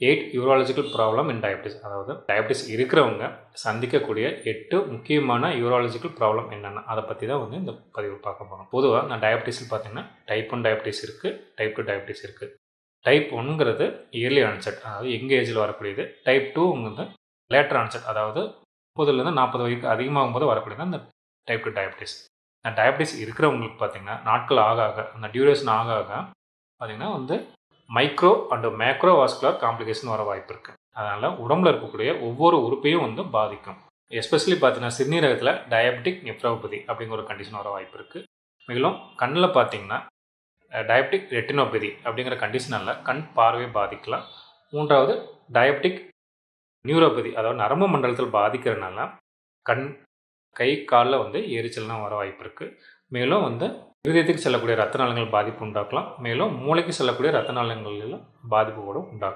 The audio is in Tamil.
Eight urological problem in diabetes அதாவது டயபிட்டிஸ் இருக்கிறவங்க சந்திக்கக்கூடிய எட்டு முக்கியமான யூராலஜிக்கல் ப்ராப்ளம் என்னென்ன? அதை பற்றி தான் வந்து இந்த பதிவு பார்க்க போகிறோம் பொதுவாக நான் டயபிட்டிஸில் பார்த்தீங்கன்னா டைப் ஒன் டயபிட்டிஸ் இருக்குது டைப் டூ டயபிட்டிஸ் இருக்குது டைப் ஒன்ங்கிறது இயர்லி ஆன்செட் அதாவது எங்கள் ஏஜில் வரக்கூடியது. டைப் டூங்கிறது லேட்டர் ஆன்செட் அதாவது முப்பதுலேருந்து நாற்பது வயதுக்கு அதிகமாகும் போது வரக்கூடியது அந்த டைப் டூ டயபிட்டிஸ் அந்த டயபிட்டிஸ் இருக்கிறவங்களுக்கு பார்த்தீங்கன்னா நாட்கள் ஆக ஆக அந்த டியூரேஷன் ஆக ஆக பார்த்திங்கன்னா வந்து micro and macro vascular complication வர வாய்ப்பு இருக்குது அதனால் உடம்புல இருக்கக்கூடிய ஒவ்வொரு உறுப்பையும் வந்து பாதிக்கும். எஸ்பெஷலி பார்த்தீங்கன்னா சிறுநீரகத்தில் டயபெட்டிக் நெப்ரோபதி அப்படிங்கிற ஒரு கண்டிஷன் வர வாய்ப்பு இருக்குது மேலும் கண்ணில் பார்த்தீங்கன்னா டயபெட்டிக் ரெட்டினோபதி அப்படிங்கிற கண்டிஷனால் கண் பார்வை பாதிக்கலாம். மூன்றாவது டயபெட்டிக் நியூரோபதி அதாவது நரம்பு மண்டலத்தில் பாதிக்கிறதுனால கண் கை காலில் வந்து எரிச்சல்லாம் வர வாய்ப்பு இருக்குது மேலும் வந்து இருதயத்துக்கு செல்லக்கூடிய ரத்த நாளங்கள் பாதிப்பு உண்டாக்கலாம். மேலும் மூளைக்கு செல்லக்கூடிய ரத்த நாளங்களில் பாதிப்பு கூட உண்டாக்கலாம்